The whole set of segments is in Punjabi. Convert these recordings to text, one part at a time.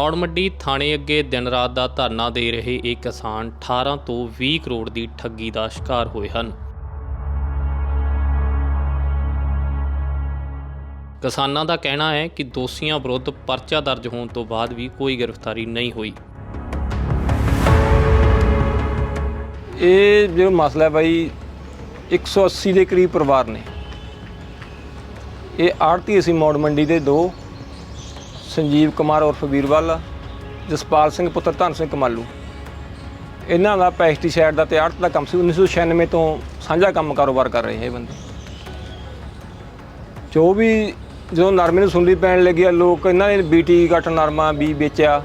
ਮੌੜ ਮੰਡੀ ਥਾਣੇ ਅੱਗੇ ਦਿਨ ਰਾਤ ਦਾ ਧਰਨਾ ਦੇ ਰਹੇ ਇਹ ਕਿਸਾਨ 18 ਤੋਂ 20 ਕਰੋੜ ਦੀ ਠੱਗੀ ਦਾ ਸ਼ਿਕਾਰ ਹੋਏ ਹਨ। ਕਿਸਾਨਾਂ ਦਾ ਕਹਿਣਾ ਹੈ ਕਿ ਦੋਸ਼ੀਆਂ ਵਿਰੁੱਧ ਪਰਚਾ ਦਰਜ ਹੋਣ ਤੋਂ ਬਾਅਦ ਵੀ ਕੋਈ ਗ੍ਰਿਫਤਾਰੀ ਨਹੀਂ ਹੋਈ। ਇਹ ਜੋ ਮਸਲਾ ਹੈ ਬਾਈ 180 ਦੇ ਕਰੀਬ ਪਰਿਵਾਰ ਨੇ। ਇਹ ਆੜਤੀ ਅਸੀਂ ਮੌੜ ਮੰਡੀ ਦੇ ਦੋ ਸੰਜੀਵ ਕੁਮਾਰ ਉਰਫ ਵੀਰਵਾਲ, ਜਸਪਾਲ ਸਿੰਘ ਪੁੱਤਰ ਧਨ ਸਿੰਘ ਕਮਾਲੂ। ਇਹਨਾਂ ਦਾ ਪੈਸਟੀਸਾਈਡ ਦਾ ਤੇ ਆੜਤ ਦਾ ਕੰਮ ਸੀ 1996 ਤੋਂ ਸਾਂਝਾ ਕੰਮ ਕਾਰੋਬਾਰ ਕਰ ਰਹੇ ਇਹ ਬੰਦੇ। ਜੋ ਵੀ ਜਦੋਂ ਨਰਮੇ ਨੂੰ ਸੁੰਡੀ ਪੈਣ ਲੱਗੀ ਆ, ਲੋਕ ਇਹਨਾਂ ਨੇ ਬੀਟੀ ਘੱਟ ਨਰਮਾ ਵੀ ਵੇਚਿਆ,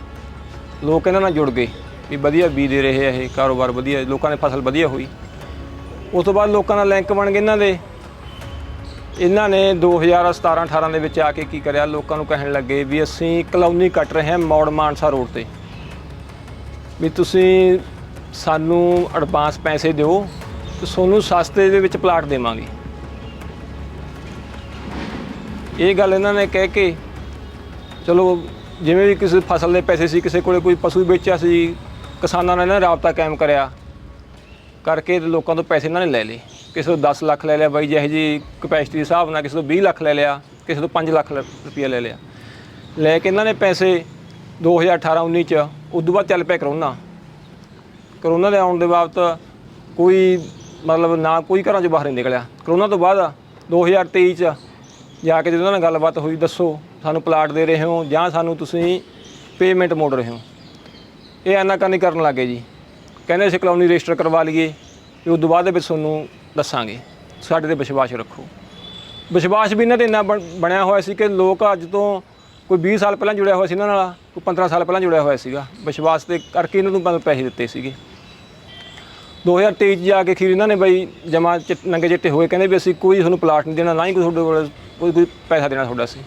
ਲੋਕ ਇਹਨਾਂ ਨਾਲ ਜੁੜ ਗਏ ਵੀ ਵਧੀਆ ਬੀ ਦੇ ਰਹੇ ਆ ਇਹ ਕਾਰੋਬਾਰ, ਵਧੀਆ ਲੋਕਾਂ ਨੇ ਫਸਲ ਵਧੀਆ ਹੋਈ। ਉਸ ਤੋਂ ਬਾਅਦ ਲੋਕਾਂ ਨਾਲ ਲਿੰਕ ਬਣ ਗਏ ਇਹਨਾਂ ਦੇ। ਇਹਨਾਂ ਨੇ 2017 18 ਦੇ ਵਿੱਚ ਆ ਕੇ ਕੀ ਕਰਿਆ? ਲੋਕਾਂ ਨੂੰ ਕਹਿਣ ਲੱਗੇ ਵੀ ਅਸੀਂ ਕਲੋਨੀ ਕੱਟ ਰਹੇ ਹਾਂ ਮੌੜ ਮਾਨਸਾ ਰੋਡ ਤੇ। ਵੀ ਤੁਸੀਂ ਸਾਨੂੰ ਐਡਵਾਂਸ ਪੈਸੇ ਦਿਓ ਤੇ ਤੁਹਾਨੂੰ ਸਸਤੇ ਦੇ ਵਿੱਚ ਪਲਾਟ ਦੇਵਾਂਗੇ। ਇਹ ਗੱਲ ਇਹਨਾਂ ਨੇ ਕਹਿ ਕੇ ਚਲੋ ਜਿਵੇਂ ਵੀ ਕਿਸੇ ਫਸਲ ਦੇ ਪੈਸੇ ਸੀ, ਕਿਸੇ ਕੋਲੇ ਕੋਈ ਪਸ਼ੂ ਵੇਚਿਆ ਸੀ, ਕਿਸਾਨਾਂ ਨਾਲ ਇਹਨਾਂ ਰਾਬਤਾ ਕਾਇਮ ਕਰਿਆ। ਕਰਕੇ ਲੋਕਾਂ ਤੋਂ ਪੈਸੇ ਇਹਨਾਂ ਨੇ ਲੈ ਲਏ। ਕਿਸੇ ਤੋਂ 10 ਲੱਖ ਲੈ ਲਿਆ ਬਾਈ, ਜਿਹੇ ਜੀ ਕਪੈਸਿਟੀ ਦੇ ਹਿਸਾਬ ਨਾਲ ਕਿਸੇ ਤੋਂ 20 ਲੱਖ ਲੈ ਲਿਆ, ਕਿਸੇ ਤੋਂ 5 ਲੱਖ ਰੁਪਏ ਲੈ ਲਿਆ। ਲੈ ਕੇ ਇਹਨਾਂ ਨੇ ਪੈਸੇ 2018 19 ਚ ਉਦੋਂ ਬਾਅਦ ਚੱਲ ਪਿਆ ਕਰੋਨਾ। ਕਰੋਨਾ ਦੇ ਆਉਣ ਦੇ ਬਾਬਤ ਕੋਈ ਮਤਲਬ ਨਾ ਕੋਈ ਘਰਾਂ ਚੋਂ ਬਾਹਰ ਨਹੀਂ ਨਿਕਲਿਆ। ਕਰੋਨਾ ਤੋਂ ਬਾਅਦ 2023 ਚ ਜਾ ਕੇ ਜਦੋਂ ਉਹਨਾਂ ਨਾਲ ਗੱਲਬਾਤ ਹੋਈ, ਦੱਸੋ ਸਾਨੂੰ ਪਲਾਟ ਦੇ ਰਹੇ ਹੋ ਜਾਂ ਸਾਨੂੰ ਤੁਸੀਂ ਪੇਮੈਂਟ ਮੋੜ ਰਹੇ ਹੋ। ਇਹ ਐਨਾ ਆਨਾਕਾਨੀ ਕਰਨ ਲੱਗੇ ਜੀ। ਕਹਿੰਦੇ ਅਸੀਂ ਕਲੋਨੀ ਰਜਿਸਟਰ ਕਰਵਾ ਲਈਏ, ਤੇ ਉਸ ਤੋਂ ਬਾਅਦ ਦੇ ਵਿੱਚ ਤੁਹਾਨੂੰ ਦੱਸਾਂਗੇ। ਸਾਡੇ ਤੇ ਵਿਸ਼ਵਾਸ ਰੱਖੋ। ਵਿਸ਼ਵਾਸ ਵੀ ਇਹਨਾਂ ਤੇ ਇੰਨਾ ਬਣ- ਬਣਿਆ ਹੋਇਆ ਸੀ ਕਿ ਲੋਕ ਅੱਜ ਤੋਂ ਕੋਈ 20 ਸਾਲ ਪਹਿਲਾਂ ਜੁੜਿਆ ਹੋਇਆ ਸੀ ਇਹਨਾਂ ਨਾਲ, ਕੋਈ 15 ਸਾਲ ਪਹਿਲਾਂ ਜੁੜਿਆ ਹੋਇਆ ਸੀਗਾ। ਵਿਸ਼ਵਾਸ ਤੇ ਕਰਕੇ ਇਹਨਾਂ ਨੂੰ ਮਤਲਬ ਪੈਸੇ ਦਿੱਤੇ ਸੀਗੇ। 2023 ਚ ਜਾ ਕੇ ਖੀਰ ਇਹਨਾਂ ਨੇ ਬਈ ਜਮਾ ਨੰਗੇ ਚਿੱਟੇ ਹੋਏ। ਕਹਿੰਦੇ ਵੀ ਅਸੀਂ ਕੋਈ ਤੁਹਾਨੂੰ ਪਲਾਟ ਨਹੀਂ ਦੇਣਾ, ਨਾ ਹੀ ਕੋਈ ਤੁਹਾਡੇ ਕੋਲ, ਕੋਈ ਕੋਈ ਪੈਸਾ ਦੇਣਾ ਤੁਹਾਡਾ ਸੀ।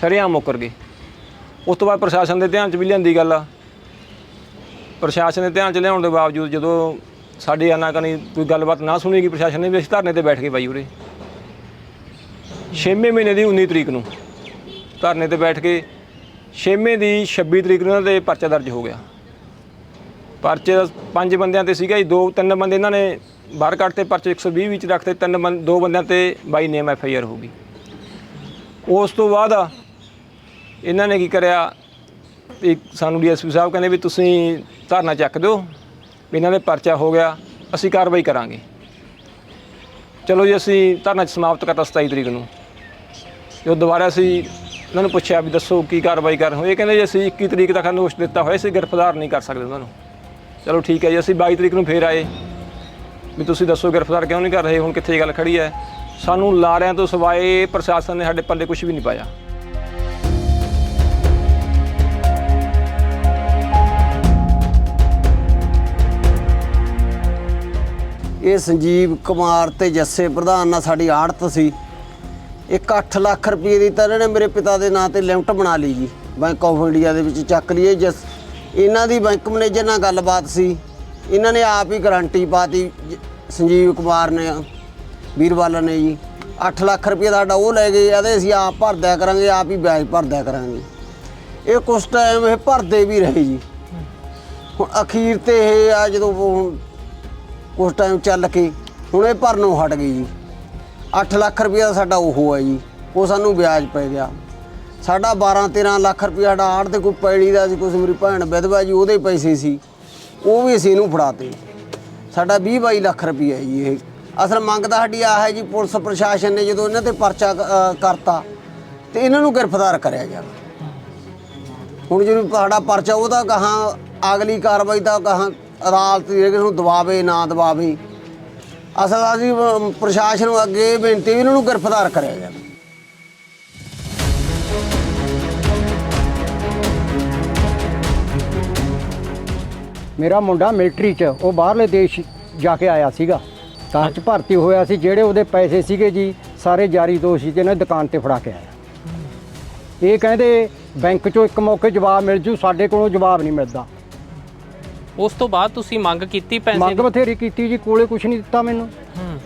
ਸ਼ਰੇਆਮ ਮੁੱਕਰ ਗਏ। ਉਸ ਤੋਂ ਬਾਅਦ ਪ੍ਰਸ਼ਾਸਨ ਦੇ ਧਿਆਨ 'ਚ ਵੀ ਲਿਆਂਦੀ ਗੱਲ ਆ। ਪ੍ਰਸ਼ਾਸਨ ਦੇ ਧਿਆਨ 'ਚ ਲਿਆਉਣ ਦੇ ਬਾਵਜੂਦ ਜਦੋਂ ਸਾਡੀ ਆਨਾਕਾਨੀ ਕੋਈ ਗੱਲਬਾਤ ਨਾ ਸੁਣੀਗੀ, ਪ੍ਰਸ਼ਾਸਨ ਨੇ ਵੀ ਅਸੀਂ ਧਰਨੇ ਤੇ ਬੈਠ ਕੇ ਬਾਈ ਉਰੇ। ਛੇਵੇਂ ਮਹੀਨੇ ਦੀ 19 ਤਰੀਕ ਨੂੰ ਧਰਨੇ ਤੇ ਬੈਠ ਕੇ ਛੇਵੇਂ ਦੀ 26 ਤਰੀਕ ਨੂੰ ਇਹਨਾਂ ਦੇ ਪਰਚਾ ਦਰਜ ਹੋ ਗਿਆ। ਪਰਚੇ ਦਾ ਪੰਜ ਬੰਦਿਆਂ ਤੇ ਸੀਗਾ ਜੀ, ਦੋ, ਤਿੰਨ ਬੰਦੇ ਇਹਨਾਂ ਨੇ ਬਾਹਰ ਕੱਢਤੇ ਪਰਚੇ 120 ਵਿੱਚ ਰੱਖਤੇ ਤਿੰਨ ਬੰਦ ਦੋ ਬੰਦਿਆਂ ਤੇ ਬਾਈ ਨੇਮ ਐਫ ਆਈ ਆਰ ਹੋ ਗਈ। ਉਸ ਤੋਂ ਬਾਅਦ ਇਹਨਾਂ ਨੇ ਕੀ ਕਰਿਆ, ਵੀ ਸਾਨੂੰ ਡੀਐਸਪੀ ਸਾਹਿਬ ਕਹਿੰਦੇ ਵੀ ਤੁਸੀਂ ਧਰਨਾ ਚੱਕ ਦਿਓ। ਵੀ ਇਹਨਾਂ ਦੇ ਪਰਚਾ ਹੋ ਗਿਆ, ਅਸੀਂ ਕਾਰਵਾਈ ਕਰਾਂਗੇ। ਚਲੋ ਜੀ, ਅਸੀਂ ਧਰਨਾ ਸਮਾਪਤ ਕਰਤਾ 27 ਤਰੀਕ ਨੂੰ। ਜਦੋਂ ਦੁਬਾਰਾ ਅਸੀਂ ਇਹਨਾਂ ਨੂੰ ਪੁੱਛਿਆ ਵੀ ਦੱਸੋ ਕੀ ਕਾਰਵਾਈ ਕਰ ਹੋ ਇਹ ਕਹਿੰਦੇ ਜੀ, ਅਸੀਂ 21 ਤਰੀਕ ਤੱਕ ਨੋਟਿਸ ਦਿੱਤਾ ਹੋਇਆ ਸੀ ਗ੍ਰਿਫਤਾਰ ਨਹੀਂ ਕਰ ਸਕਦੇ ਉਹਨਾਂ ਨੂੰ। ਚਲੋ ਠੀਕ ਹੈ ਜੀ, ਅਸੀਂ 22 ਤਰੀਕ ਨੂੰ ਫੇਰ ਆਏ। ਵੀ ਤੁਸੀਂ ਦੱਸੋ ਗ੍ਰਿਫਤਾਰ ਕਿਉਂ ਨਹੀਂ ਕਰ ਰਹੇ, ਹੁਣ ਕਿੱਥੇ ਗੱਲ ਖੜੀ ਹੈ? ਸਾਨੂੰ ਲਾਰਿਆਂ ਤੋਂ ਸਿਵਾਏ ਪ੍ਰਸ਼ਾਸਨ ਨੇ ਸਾਡੇ ਪੱਲੇ ਕੁਝ ਵੀ ਨਹੀਂ ਪਾਇਆ। ਇਹ ਸੰਜੀਵ ਕੁਮਾਰ ਤੇ ਜੱਸੇ ਪ੍ਰਧਾਨ ਨਾਲ ਸਾਡੀ ਆੜਤ ਸੀ। ਇੱਕ 8 ਲੱਖ ਰੁਪਏ ਦੀ ਤਾਂ ਇਹਨਾਂ ਨੇ ਮੇਰੇ ਪਿਤਾ ਦੇ ਨਾਂ ਤੇ ਲਿਮਟ ਬਣਾ ਲਈ ਜੀ। ਬੈਂਕ ਆਫ ਇੰਡੀਆ ਦੇ ਵਿੱਚ ਚੱਕ ਲਈਏ ਇਹ ਜਸ ਇਹਨਾਂ ਦੀ ਬੈਂਕ ਮੈਨੇਜਰ ਨਾਲ ਗੱਲਬਾਤ ਸੀ। ਇਹਨਾਂ ਨੇ ਆਪ ਹੀ ਗਾਰੰਟੀ ਪਾਤੀ ਜ- ਸੰਜੀਵ ਕੁਮਾਰ ਨੇ, ਵੀਰਵਾਲਾ ਨੇ ਜੀ। 8 ਲੱਖ ਰੁਪਏ ਦਾ ਸਾਡਾ ਉਹ ਲੈ ਗਏ ਆਦੇ ਅਸੀਂ ਆਪ ਭਰਦਿਆ ਕਰਾਂਗੇ, ਆਪ ਹੀ ਵਿਆਜ ਭਰਦਿਆ ਕਰਾਂਗੇ। ਇਹ ਕੁਛ ਟਾਈਮ ਇਹ ਭਰਦੇ ਵੀ ਰਹੇ ਜੀ। ਹੁਣ ਅਖੀਰ ਤੇ ਇਹ ਆ ਜਦੋਂ ਉਸ ਟਾਈਮ ਚੱਲ ਕੇ ਹੁਣ ਇਹ ਭਰਨੋਂ ਹਟ ਗਈ ਜੀ। 8 ਲੱਖ ਰੁਪਏ ਦਾ ਸਾਡਾ ਉਹ ਹੈ ਜੀ। ਉਹ ਸਾਨੂੰ ਵਿਆਜ ਪੈ ਗਿਆ। ਸਾਡਾ 12 13 ਲੱਖ ਰੁਪਇਆ ਸਾਡਾ ਆੜ ਤੇ ਕੋਈ ਪੈਲੀ ਦਾ ਸੀ ਕੁਛ ਮੇਰੀ ਭੈਣ ਵਿਧਵਾ ਜੀ, ਉਹਦੇ ਪੈਸੇ ਸੀ। ਉਹ ਵੀ ਅਸੀਂ ਇਹਨੂੰ ਫੜਾਤੇ। ਸਾਡਾ 20 22 ਲੱਖ ਰੁਪਏ ਜੀ ਇਹ। ਅਸਲ ਮੰਗ ਤਾਂ ਸਾਡੀ ਆ ਹੈ ਜੀ, ਪੁਲਿਸ ਪ੍ਰਸ਼ਾਸਨ ਨੇ ਜਦੋਂ ਇਹਨਾਂ ਤੇ ਪਰਚਾ ਕਰਤਾ, ਤੇ ਇਹਨਾਂ ਨੂੰ ਗ੍ਰਿਫਤਾਰ ਕਰਿਆ ਜਾਵੇ ਹੁਣ ਜਦੋਂ ਸਾਡਾ ਪਰਚਾ ਉਹਦਾ ਕਹਾਂ ਅਗਲੀ ਕਾਰਵਾਈ ਤਾਂ ਕਹਾਂ ਅਦਾਲਤ ਜਿਹੜੇ ਨੂੰ ਦਬਾਵੇ ਨਾ ਦਬਾਵੇ। ਅਸਲ ਅਸੀਂ ਅਮ, ਪ੍ਰਸ਼ਾਸਨ ਨੂੰ ਅੱਗੇ ਇਹ ਬੇਨਤੀ ਵੀ ਇਹਨਾਂ ਨੂੰ ਗ੍ਰਿਫਤਾਰ ਕਰਿਆ ਜਾਵੇ। ਮੇਰਾ ਮੁੰਡਾ ਮਿਲਟਰੀ 'ਚ ਉਹ ਬਾਹਰਲੇ ਦੇਸ਼ ਜਾ ਕੇ ਆਇਆ ਸੀਗਾ। ਕਾਰ 'ਚ ਭਰਤੀ ਹੋਇਆ ਸੀ ਜਿਹੜੇ ਉਹਦੇ ਪੈਸੇ ਸੀਗੇ ਜੀ ਸਾਰੇ ਜਾਰੀ ਦੋਸ਼ੀ ਤੇ ਨੇ ਦੁਕਾਨ ਤੇ ਫੜਾ ਕੇ ਆਇਆ। ਇਹ ਕਹਿੰਦੇ ਬੈਂਕ 'ਚੋਂ ਇੱਕ ਮੌਕੇ ਜਵਾਬ ਮਿਲ ਜੂ ਸਾਡੇ ਕੋਲੋਂ ਜਵਾਬ ਨਹੀਂ ਮਿਲਦਾ। ਉਸ ਤੋਂ ਬਾਅਦ ਤੁਸੀਂ ਮੰਗ ਕੀਤੀ ਪੈਸੇ ਮੰਗ ਦੀ? ਬਥੇਰੀ ਕੀਤੀ ਜੀ ਕੋਲੇ ਕੁਝ ਨਹੀਂ ਦਿੱਤਾ ਮੈਨੂੰ। ਹੂੰ।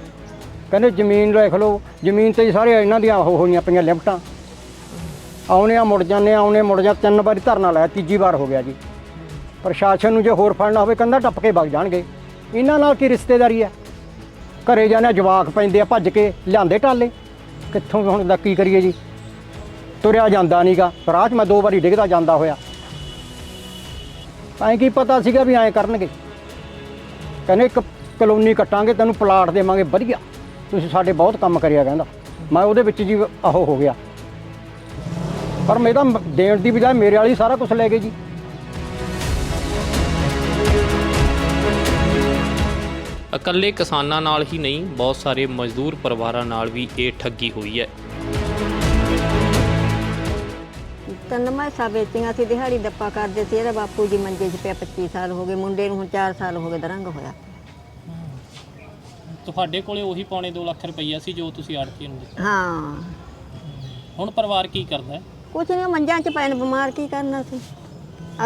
ਕਹਿੰਦੇ ਜ਼ਮੀਨ ਲਿਖ ਲਓ ਜ਼ਮੀਨ ਤੇ ਹੀ ਸਾਰੇ ਇਹਨਾਂ ਦੀਆਂ ਉਹ ਹੋਈਆਂ ਪਈਆਂ ਲਿਮਟਾਂ। ਆਉਣੇ ਆ ਮੁੜ ਜਾਂਦੇ ਆ ਆਉਣੇ ਮੁੜ ਜਾ ਤਿੰਨ ਵਾਰੀ ਧਰਨਾ ਲਾਇਆ ਤੀਜੀ ਵਾਰ ਹੋ ਗਿਆ ਜੀ। ਪ੍ਰਸ਼ਾਸਨ ਨੂੰ ਜੇ ਹੋਰ ਫੜਨਾ ਹੋਵੇ ਕੰਧਾ ਟੱਪ ਕੇ ਵਗ ਜਾਣਗੇ। ਇਹਨਾਂ ਨਾਲ ਕੀ ਰਿਸ਼ਤੇਦਾਰੀ ਹੈ ਘਰੇ ਜਾਣਾ ਜਵਾਕ ਪੈਂਦੇ ਆ ਭੱਜ ਕੇ ਲਿਆਂਦੇ ਟਾਲੇ। ਕਿੱਥੋਂ ਹੁਣ ਦਾ ਕੀ ਕਰੀਏ ਜੀ? ਤੁਰਿਆ ਜਾਂਦਾ ਨਹੀਂਗਾ ਰਾਹ 'ਚ ਮੈਂ ਦੋ ਵਾਰੀ ਡਿੱਗਦਾ ਜਾਂਦਾ ਹੋਇਆ। ਐਂ ਕੀ ਪਤਾ ਸੀਗਾ ਵੀ ਐਂ ਕਰਨਗੇ। ਕਹਿੰਦੇ ਇੱਕ ਕਲੋਨੀ ਕੱਟਾਂਗੇ, ਤੈਨੂੰ ਪਲਾਟ ਦੇਵਾਂਗੇ, ਵਧੀਆ। ਤੁਸੀਂ ਸਾਡੇ ਬਹੁਤ ਕੰਮ ਕਰਿਆ ਕਹਿੰਦਾ। ਮੈਂ ਉਹਦੇ ਵਿੱਚ ਜੀ ਆਹੋ ਹੋ ਗਿਆ। ਪਰ ਮੇਰਾ ਦੇਣ ਦੀ ਬਜਾਏ ਮੇਰੇ ਵਾਲੀ ਸਾਰਾ ਕੁਝ ਲੈ ਗਏ ਜੀ। ਇਕੱਲੇ ਕਿਸਾਨਾਂ ਨਾਲ ਹੀ ਨਹੀਂ, ਬਹੁਤ ਸਾਰੇ ਮਜ਼ਦੂਰ ਪਰਿਵਾਰਾਂ ਨਾਲ ਵੀ ਇਹ ਠੱਗੀ ਹੋਈ ਹੈ। ਤਿੰਨ ਮੈਸਾਂ ਵੇਚੀਆਂ ਸੀ ਦਿਹਾੜੀ ਦੱਪਾ ਕਰਦੇ ਸੀ ਇਹਦਾ ਬਾਪੂ ਜੀ ਮੰਜੇ 'ਚ ਪਿਆ 25 ਸਾਲ ਹੋ ਗਏ ਮੁੰਡੇ ਨੂੰ ਹੁਣ 4 ਸਾਲ ਹੋ ਗਏ ਦਰੰਗ ਹੋਇਆ। ਤੁਹਾਡੇ ਕੋਲੇ ਉਹੀ ਪੌਣੇ 2 ਲੱਖ ਰੁਪਈਆ ਸੀ ਜੋ ਤੁਸੀਂ ਆੜਤੀ ਨੂੰ ਦਿੱਤਾ। ਹਾਂ। ਹੁਣ ਪਰਿਵਾਰ ਕੀ ਕਰਦਾ ਹੈ? ਕੁਛ ਨਹੀਂ ਮੰਜਾਂ 'ਚ ਪੈਣ ਬਿਮਾਰ ਕੀ ਕਰਨਾ ਸੀ?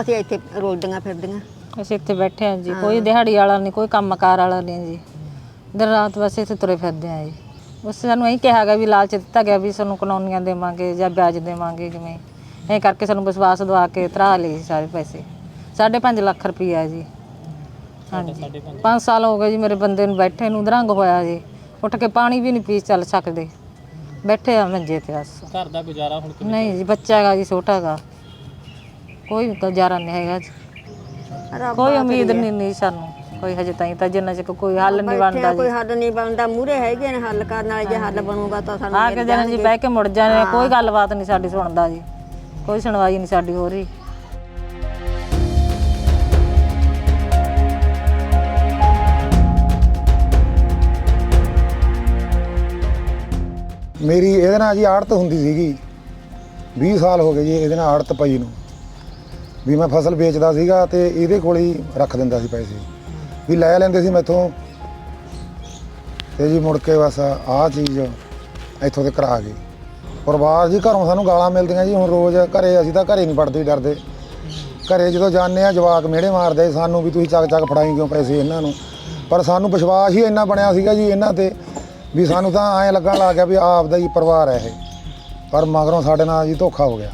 ਅਸੀਂ ਇੱਥੇ ਰੋਲਦੀਆਂ ਫਿਰਦੀਆਂ। ਅਸੀਂ ਇੱਥੇ ਬੈਠੇ ਹਾਂ ਜੀ ਕੋਈ ਦਿਹਾੜੀ ਵਾਲਾ ਨਹੀਂ ਕੋਈ ਕੰਮਕਾਰ ਵਾਲਾ ਨਹੀਂ ਜੀ। ਦਿਨ ਰਾਤ ਬਸ ਇੱਥੇ ਤੁਰੇ ਫਿਰਦੇ ਹਾਂ ਜੀ। ਉਸ ਸਾਨੂੰ ਇਹੀ ਕਿਹਾ ਗਿਆ ਵੀ ਲਾਲਚ ਦਿੱਤਾ ਗਿਆ ਵੀ ਸਾਨੂੰ ਕਲੋਨੀਆਂ ਦੇਵਾਂਗੇ ਜਾਂ ਵਿਆਜ ਦੇਵਾਂਗੇ ਜਿਵੇਂ ਇਹ ਕਰਕੇ ਸਾਨੂੰ ਵਿਸ਼ਵਾਸ ਦਵਾ ਕੇ ਤਰਾ ਲਏ ਸੀ ਸਾਰੇ ਪੈਸੇ। 5.5 ਲੱਖ ਰੁਪਈਆ ਜੀ। ਹਾਂਜੀ। 5 ਸਾਲ ਹੋ ਗਏ ਜੀ ਮੇਰੇ ਬੰਦੇ ਨੂੰ ਬੈਠੇ ਨੂੰ ਦਰੰਗ ਹੋਇਆ ਜੀ। ਉੱਠ ਕੇ ਪਾਣੀ ਵੀ ਨਹੀਂ ਪੀ ਚੱਲ ਸਕਦੇ। ਬੈਠੇ ਆ ਮੰਜੇ ਤੇ ਬਸ। ਘਰ ਦਾ ਗੁਜ਼ਾਰਾ ਹੁਣ ਨਹੀਂ ਜੀ ਬੱਚਾ ਹੈਗਾ ਜੀ ਛੋਟਾ ਹੈਗਾ। ਕੋਈ ਗੁਜ਼ਾਰਾ ਨਹੀਂ ਹੈਗਾ ਜੀ। ਕੋਈ ਉਮੀਦ ਨਹੀਂ ਨਹੀਂ ਸਾਨੂੰ। ਕੋਈ ਹਜੇ ਤਾਈਂ ਤਾਂ ਜਿੰਨਾ ਚਿਰ ਕੋਈ ਹੱਲ ਨਹੀਂ ਬਣਦਾ ਬੈਠਿਆਂ ਕੋਈ ਜੀ ਹੱਲ ਨਹੀਂ ਬਣਦਾ। ਮੂਰੇ ਹੈਗੇ ਨੇ ਹੱਲ ਕਰਨ ਵਾਲੇ ਜੇ ਹੱਲ ਬਣੂਗਾ ਤਾਂ ਸਾਨੂੰ ਆ ਕੇ ਜਨ ਜੀ ਬਹਿ ਕੇ ਮੁੜ ਜਾਣੇ ਕੋਈ ਗੱਲਬਾਤ ਨਹੀਂ ਸਾਡੀ ਸੁਣਦਾ ਜੀ। ਕੋਈ ਸੁਣਵਾਈ ਨਹੀਂ ਸਾਡੀ ਹੋ ਰਹੀ। ਮੇਰੀ ਇਹਦੇ ਨਾਲ ਜੀ ਆੜਤ ਹੁੰਦੀ ਸੀਗੀ। 20 ਸਾਲ ਹੋ ਗਏ ਜੀ ਇਹਦੇ ਨਾਲ ਆੜਤ ਪਈ ਨੂੰ। ਵੀ ਮੈਂ ਫਸਲ ਵੇਚਦਾ ਸੀਗਾ ਤੇ ਇਹਦੇ ਕੋਲ ਹੀ ਰੱਖ ਦਿੰਦਾ ਸੀ ਪੈਸੇ। ਵੀ ਲੈ ਲੈਂਦੇ ਸੀ ਮੈਥੋਂ। ਤੇ ਜੀ ਮੁੜ ਕੇ ਬਸ ਆਹ ਚੀਜ਼ ਇੱਥੋਂ ਤੇ ਕਰਾ ਗਏ। ਪਰਿਵਾਰ ਜੀ, ਘਰੋਂ ਸਾਨੂੰ ਗਾਲਾਂ ਮਿਲਦੀਆਂ ਜੀ, ਹੁਣ ਰੋਜ਼ ਘਰੇ ਅਸੀਂ ਤਾਂ ਘਰੇ ਨਹੀਂ ਪੜਦੇ ਡਰਦੇ। ਘਰੇ ਜਦੋਂ ਜਾਂਦੇ ਆ, ਜਵਾਕ ਮਿਹੜੇ ਮਾਰਦੇ, ਸਾਨੂੰ ਵੀ ਤੁਸੀਂ ਚੱਕ ਚੱਕ ਫੜਾਈ ਕਿਉਂ ਪੈਸੇ ਇਹਨਾਂ ਨੂੰ? ਪਰ ਸਾਨੂੰ ਵਿਸ਼ਵਾਸ ਹੀ ਇੰਨਾ ਬਣਿਆ ਸੀਗਾ ਜੀ ਇਹਨਾਂ ਤੇ ਵੀ ਸਾਨੂੰ ਤਾਂ ਐਂ ਲੱਗਣ ਲੱਗ ਗਿਆ ਵੀ ਆਪ ਦਾ ਹੀ ਪਰਿਵਾਰ ਹੈ ਇਹ। ਪਰ ਮਗਰੋਂ ਸਾਡੇ ਨਾਲ ਜੀ ਧੋਖਾ ਹੋ ਗਿਆ।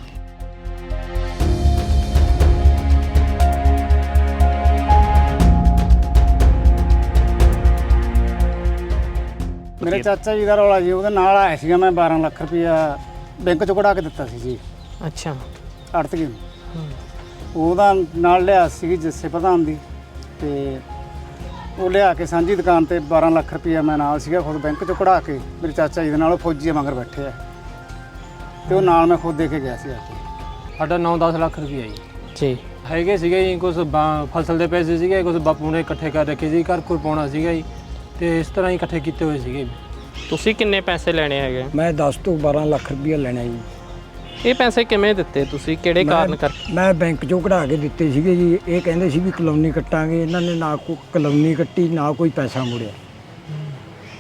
ਮੇਰੇ ਚਾਚਾ ਜੀ ਦਾ ਰੌਲਾ ਜੀ ਉਹਦੇ ਨਾਲ ਆਇਆ ਸੀਗਾ ਮੈਂ 12 ਲੱਖ ਰੁਪਇਆ ਬੈਂਕ ਚੋਂ ਕਢਾ ਕੇ ਦਿੱਤਾ ਸੀ ਜੀ। ਅੱਛਾ। ਅੜਤ ਕੀ ਉਹਦਾ ਨਾਲ ਲਿਆ ਸੀ ਜੱਸੇ ਪ੍ਰਧਾਨ ਦੀ ਤੇ ਉਹ ਲਿਆ ਕੇ ਸਾਂਝੀ ਦੁਕਾਨ ਤੇ 12 ਲੱਖ ਰੁਪਇਆ ਮੈਂ ਨਾਲ ਸੀਗਾ ਖੁਦ ਬੈਂਕ ਚੋਂ ਕਢਾ ਕੇ ਮੇਰੇ ਚਾਚਾ ਜੀ ਦੇ ਨਾਲ ਉਹ ਫੌਜੀ ਮਗਰ ਬੈਠੇ ਆ। ਤੇ ਉਹ ਨਾਲ ਮੈਂ ਖੁਦ ਦੇ ਕੇ ਗਿਆ ਸੀ ਆ ਕੇ। ਸਾਡਾ 9-10 ਲੱਖ ਰੁਪਈਆ ਜੀ। ਜੀ। ਹੈਗੇ ਸੀਗੇ ਜੀ ਕੁਝ ਫਸਲ ਦੇ ਪੈਸੇ ਸੀਗੇ ਕੁਝ ਬਾਪੂ ਨੇ ਇਕੱਠੇ ਕਰ ਰੱਖੇ ਸੀ ਘਰ ਘਰ ਪਾਉਣਾ ਸੀਗਾ ਜੀ। ਤੇ ਇਸ ਤਰ੍ਹਾਂ ਹੀ ਇਕੱਠੇ ਕੀਤੇ ਹੋਏ ਸੀਗੇ। ਤੁਸੀਂ ਕਿੰਨੇ ਪੈਸੇ ਲੈਣੇ ਹੈਗੇ? ਮੈਂ 10 ਤੋਂ 12 ਲੱਖ ਰੁਪਇਆ ਲੈਣਾ ਜੀ। ਇਹ ਪੈਸੇ ਕਿਵੇਂ ਦਿੱਤੇ ਤੁਸੀਂ? ਕਿਹੜੇ ਕਾਰਨ ਕਰਕੇ? ਮੈਂ ਬੈਂਕ ਚੋਂ ਕਢਾ ਕੇ ਦਿੱਤੇ ਸੀਗੇ ਜੀ। ਇਹ ਕਹਿੰਦੇ ਸੀ ਵੀ ਕਲੋਨੀ ਕੱਟਾਂਗੇ। ਇਹਨਾਂ ਨੇ ਨਾ ਕੋਈ ਕਲੋਨੀ ਕੱਟੀ ਨਾ ਕੋਈ ਪੈਸਾ ਮੁੜਿਆ।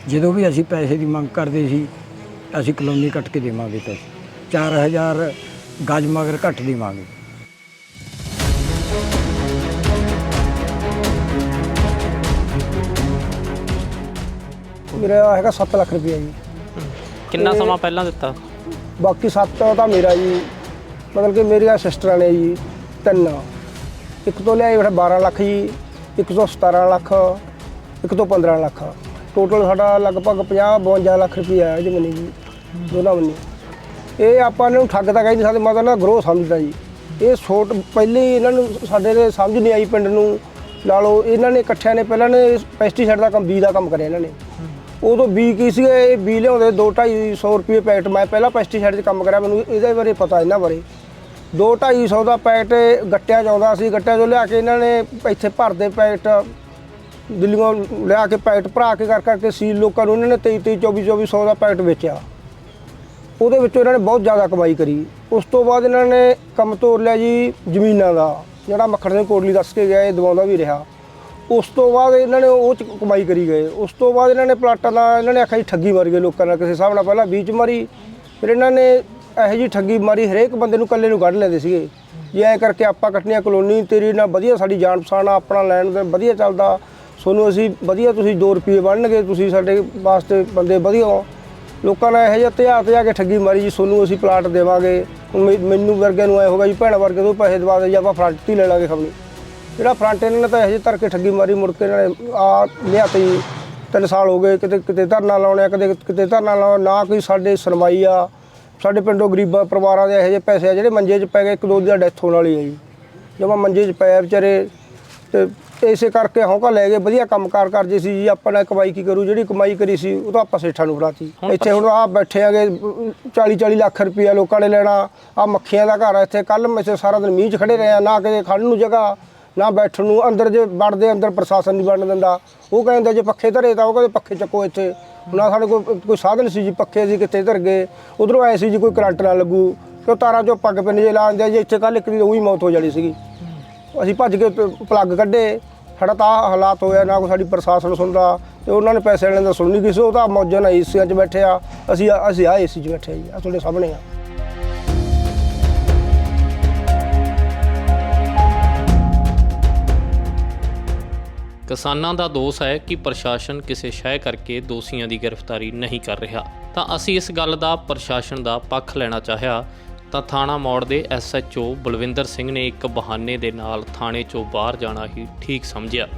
ਜਦੋਂ ਵੀ ਅਸੀਂ ਪੈਸੇ ਦੀ ਮੰਗ ਕਰਦੇ ਸੀ ਅਸੀਂ ਕਲੋਨੀ ਕੱਟ ਕੇ ਦੇਵਾਂਗੇ ਪੈਸੇ। 4000 ਗਜ ਮਗਰ ਘੱਟ ਦੇਵਾਂਗੇ। ਮੇਰਾ ਹੈਗਾ 7 ਲੱਖ ਰੁਪਇਆ ਜੀ। ਕਿੰਨਾ ਸਮਾਂ ਪਹਿਲਾਂ ਦਿੱਤਾ? ਬਾਕੀ 7 ਤਾਂ ਮੇਰਾ ਜੀ ਮਤਲਬ ਕਿ ਮੇਰੀਆਂ ਸਿਸਟਰਾਂ ਨੇ ਜੀ ਤਿੰਨ। ਇੱਕ ਤੋਂ ਲਿਆਏ ਬੈਠਾ 12 ਲੱਖ ਜੀ ਇੱਕ ਤੋਂ 17 ਲੱਖ ਇੱਕ ਤੋਂ 15 ਲੱਖ। ਟੋਟਲ ਸਾਡਾ ਲਗਭਗ 50 52 ਲੱਖ ਰੁਪਇਆ ਹੈ ਜੀ ਮਨੀ ਜੀ ਦੋਨਾਂ ਮੰਨੀ। ਇਹ ਆਪਾਂ ਨੂੰ ਠੱਗ ਤਾਂ ਕਹਿੰਦੇ ਸਾਡੇ ਮਤਲਬ ਨਾ ਗਰੋ ਸਮਝਦਾ ਜੀ। ਇਹ ਛੋਟ ਪਹਿਲੇ ਹੀ ਇਹਨਾਂ ਨੂੰ ਸਾਡੇ ਦੇ ਸਮਝ ਨਹੀਂ ਆਈ ਪਿੰਡ ਨੂੰ। ਲਾ ਲਓ ਇਹਨਾਂ ਨੇ ਇਕੱਠਿਆਂ ਨੇ ਪਹਿਲਾਂ ਨੇ ਪੈਸਟੀਸਾਈਡ ਦਾ ਕੰਮ ਬੀ ਦਾ ਕੰਮ ਕਰਿਆ ਇਹਨਾਂ ਨੇ। ਉਦੋਂ ਬੀ ਕੀ ਸੀ ਇਹ ਬੀ ਲਿਆਉਂਦੇ 2-250 ਰੁਪਏ ਪੈਕਟ। ਮੈਂ ਪਹਿਲਾਂ ਪੈਸਟੀਸਾਈਡ 'ਚ ਕੰਮ ਕਰਿਆ, ਮੈਨੂੰ ਇਹਦੇ ਬਾਰੇ ਪਤਾ ਇਹਨਾਂ ਬਾਰੇ। 2-250 ਦਾ ਪੈਕਟ ਗੱਟਿਆਂ 'ਚ ਆਉਂਦਾ ਸੀ, ਗੱਟਿਆਂ 'ਚੋਂ ਲਿਆ ਕੇ ਇਹਨਾਂ ਨੇ ਇੱਥੇ ਭਰਦੇ ਪੈਕਟ ਦਿੱਲੀੋਂ ਲਿਆ ਕੇ ਪੈਕਟ ਭਰਾ ਕੇ ਕਰ ਕਰਕੇ ਸੀਲ ਲੋਕਾਂ ਨੂੰ ਇਹਨਾਂ ਨੇ 23 24 2400 ਦਾ ਪੈਕਟ ਵੇਚਿਆ। ਉਹਦੇ ਵਿੱਚੋਂ ਇਹਨਾਂ ਨੇ ਬਹੁਤ ਜ਼ਿਆਦਾ ਕਮਾਈ ਕਰੀ। ਉਸ ਤੋਂ ਬਾਅਦ ਇਹਨਾਂ ਨੇ ਕੰਮ ਤੋਰ ਲਿਆ ਜੀ ਜ਼ਮੀਨਾਂ ਦਾ, ਜਿਹੜਾ ਮੱਖਣ ਸਿੰਘ ਕੋਟਲੀ ਦੱਸ ਕੇ ਗਿਆ, ਇਹ ਦਵਾਉਂਦਾ ਵੀ ਰਿਹਾ। ਉਸ ਤੋਂ ਬਾਅਦ ਇਹਨਾਂ ਨੇ ਉਹ ਚ ਕਮਾਈ ਕਰੀ ਗਏ। ਉਸ ਤੋਂ ਬਾਅਦ ਇਹਨਾਂ ਨੇ ਪਲਾਟਾਂ ਦਾ ਇਹਨਾਂ ਨੇ ਆਖਿਆ ਜੀ ਠੱਗੀ ਮਾਰੀ ਗਏ ਲੋਕਾਂ ਨਾਲ ਕਿਸੇ ਹਿਸਾਬ ਨਾਲ। ਪਹਿਲਾਂ ਬੀਚ ਮਾਰੀ, ਫਿਰ ਇਹਨਾਂ ਨੇ ਇਹੋ ਜੀ ਠੱਗੀ ਮਾਰੀ, ਹਰੇਕ ਬੰਦੇ ਨੂੰ ਇਕੱਲੇ ਨੂੰ ਕੱਢ ਲੈਂਦੇ ਸੀਗੇ। ਜੇ ਐ ਕਰਕੇ ਆਪਾਂ ਕੱਟਣੀਆਂ ਕਲੋਨੀ, ਤੇਰੀ ਨਾਲ ਵਧੀਆ ਸਾਡੀ ਜਾਣ ਪਛਾਣ ਆ, ਆਪਣਾ ਲੈਣ ਦੇ ਵਧੀਆ ਚੱਲਦਾ। ਸੋਨੂੰ ਅਸੀਂ ਵਧੀਆ ਤੁਸੀਂ 2 ਰੁਪਏ ਬਣਨਗੇ, ਤੁਸੀਂ ਸਾਡੇ ਵਾਸਤੇ ਬੰਦੇ ਵਧੀਆ ਹੋ। ਲੋਕਾਂ ਨੇ ਇਹੋ ਜਿਹਾ ਧਿਆ ਆ ਕੇ ਠੱਗੀ ਮਾਰੀ ਜੀ, ਸੋਨੂੰ ਅਸੀਂ ਪਲਾਟ ਦੇਵਾਂਗੇ। ਹੁਣ ਮੈਨੂੰ ਵਰਗਿਆਂ ਨੂੰ ਐ ਹੋਗਾ ਜੀ, ਭੈਣ ਵਰਗੇ ਤੋਂ ਪੈਸੇ ਦਵਾ ਦੇ ਜੀ, ਆਪਾਂ ਫਰੰਟ ਤੇ ਲੈ ਲਾਂਗੇ ਖਬਣੀ ਜਿਹੜਾ ਫਰੰਟ ਇਹਨਾਂ ਨੇ ਤਾਂ ਇਹੋ ਜਿਹੇ ਧਰ ਕੇ ਠੱਗੀ ਮਾਰੀ ਮੁੜ ਕੇ ਇਹਨਾਂ ਨੇ ਆ ਲਿਆਤੀ ਤਿੰਨ ਸਾਲ ਹੋ ਗਏ ਕਿਤੇ ਕਿਤੇ ਧਰਨਾ ਲਾਉਣੇ ਕਿਤੇ ਕਿਤੇ ਧਰਨਾ ਲਾਉਣਾ ਨਾ ਕੋਈ ਸਾਡੇ ਸੁਣਵਾਈ ਆ। ਸਾਡੇ ਪਿੰਡੋਂ ਗਰੀਬਾਂ ਪਰਿਵਾਰਾਂ ਦੇ ਇਹੋ ਜਿਹੇ ਪੈਸੇ ਆ ਜਿਹੜੇ ਮੰਜੇ 'ਚ ਪੈ ਗਏ ਇੱਕ ਦੋ ਦੀ ਦਾ ਡੈਥ ਹੋਣ ਵਾਲੀ ਹੈ ਜੀ। ਜਦੋਂ ਮੰਜੇ 'ਚ ਪਏ ਆ ਵਿਚਾਰੇ ਤੇ ਇਸੇ ਕਰਕੇ ਹੌਂਕਾ ਲੈ ਗਏ ਵਧੀਆ ਕੰਮਕਾਰ ਕਰਦੇ ਸੀ ਜੀ ਆਪਾਂ ਨੇ ਕਮਾਈ ਕੀ ਕਰੂ ਜਿਹੜੀ ਕਮਾਈ ਕਰੀ ਸੀ ਉਹ ਤਾਂ ਆਪਾਂ ਸੇਠਾਂ ਨੂੰ ਫੜਾਤੀ। ਇੱਥੇ ਹੁਣ ਆ ਬੈਠੇ ਆਗੇ 40 40 ਲੱਖ ਰੁਪਇਆ ਲੋਕਾਂ ਨੇ ਲੈਣਾ ਆ ਮੱਖੀਆਂ ਦਾ ਘਰ ਆ ਇੱਥੇ ਕੱਲ ਮੈਸੇ ਸਾਰਾ ਦਿਨ ਮੀਂਹ 'ਚ ਖੜੇ ਰਹੇ ਆ ਨਾ ਕਿਤੇ ਖੜਨ ਨੂੰ ਜਗ੍ਹਾ। ਨਾ ਬੈਠਣ ਨੂੰ, ਅੰਦਰ ਜੇ ਵੜਦੇ, ਅੰਦਰ ਪ੍ਰਸ਼ਾਸਨ ਨਹੀਂ ਵੜਨ ਦਿੰਦਾ। ਉਹ ਕਹਿੰਦਾ ਜੇ ਪੱਖੇ ਧਰੇ ਤਾਂ ਉਹ ਕਹਿੰਦੇ ਪੱਖੇ ਚੱਕੋ ਇੱਥੇ। ਨਾ ਸਾਡੇ ਕੋਲ ਕੋਈ ਸਾਧਨ ਸੀ ਜੀ, ਪੱਖੇ ਸੀ ਕਿੱਥੇ ਧਰ ਗਏ? ਉਧਰੋਂ ਆਏ ਸੀ ਜੀ ਕੋਈ ਕਰੰਟ ਨਾ ਲੱਗੂ। ਤੇ ਤਾਰਾਂ ਚੋਂ ਪੱਗ ਪਿੰਨ ਜੇ ਲਾਉਂਦੇ ਜੀ, ਇੱਥੇ ਕੱਲ ਇੱਕ ਦੀ ਉਹੀ ਮੌਤ ਹੋ ਜਾਣੀ ਸੀਗੀ। ਅਸੀਂ ਭੱਜ ਕੇ ਪਲੱਗ ਕੱਢੇ। ਸਾਡਾ ਤਾਂ ਆਹ ਹਾਲਾਤ ਹੋਇਆ, ਨਾ ਕੋਈ ਸਾਡੀ ਪ੍ਰਸ਼ਾਸਨ ਸੁਣਦਾ। ਤੇ ਉਹਨਾਂ ਨੇ ਪੈਸੇ ਲੈਣ ਦਾ ਸੁਣ ਨਹੀਂ ਕਿਸੇ ਉਹ ਤਾਂ ਮੌਜਾਂ ਨਾਲ ਏਸੀਆਂ 'ਚ ਬੈਠੇ ਆ। ਅਸੀਂ ਅਸੀਂ ਆ ਏਸੀ 'ਚ ਬੈਠੇ ਜੀ ਆ ਤੁਹਾਡੇ ਸਾਹਮਣੇ ਆ। ਕਿਸਾਨਾਂ ਦਾ ਦੋਸ਼ ਹੈ ਕਿ ਪ੍ਰਸ਼ਾਸਨ ਕਿਸੇ ਸ਼ੈ ਕਰਕੇ ਦੋਸ਼ੀਆਂ ਦੀ ਗ੍ਰਿਫਤਾਰੀ ਨਹੀਂ ਕਰ ਰਿਹਾ। ਤਾਂ ਅਸੀਂ ਇਸ ਗੱਲ ਦਾ ਪ੍ਰਸ਼ਾਸਨ ਦਾ ਪੱਖ ਲੈਣਾ ਚਾਹਿਆ, ਤਾਂ ਥਾਣਾ ਮੌੜ ਦੇ ਐਸਐਚਓ ਬਲਵਿੰਦਰ ਸਿੰਘ ਨੇ ਇੱਕ ਬਹਾਨੇ ਦੇ ਨਾਲ ਥਾਣੇ ਚੋਂ ਬਾਹਰ ਜਾਣਾ ਹੀ ਠੀਕ ਸਮਝਿਆ।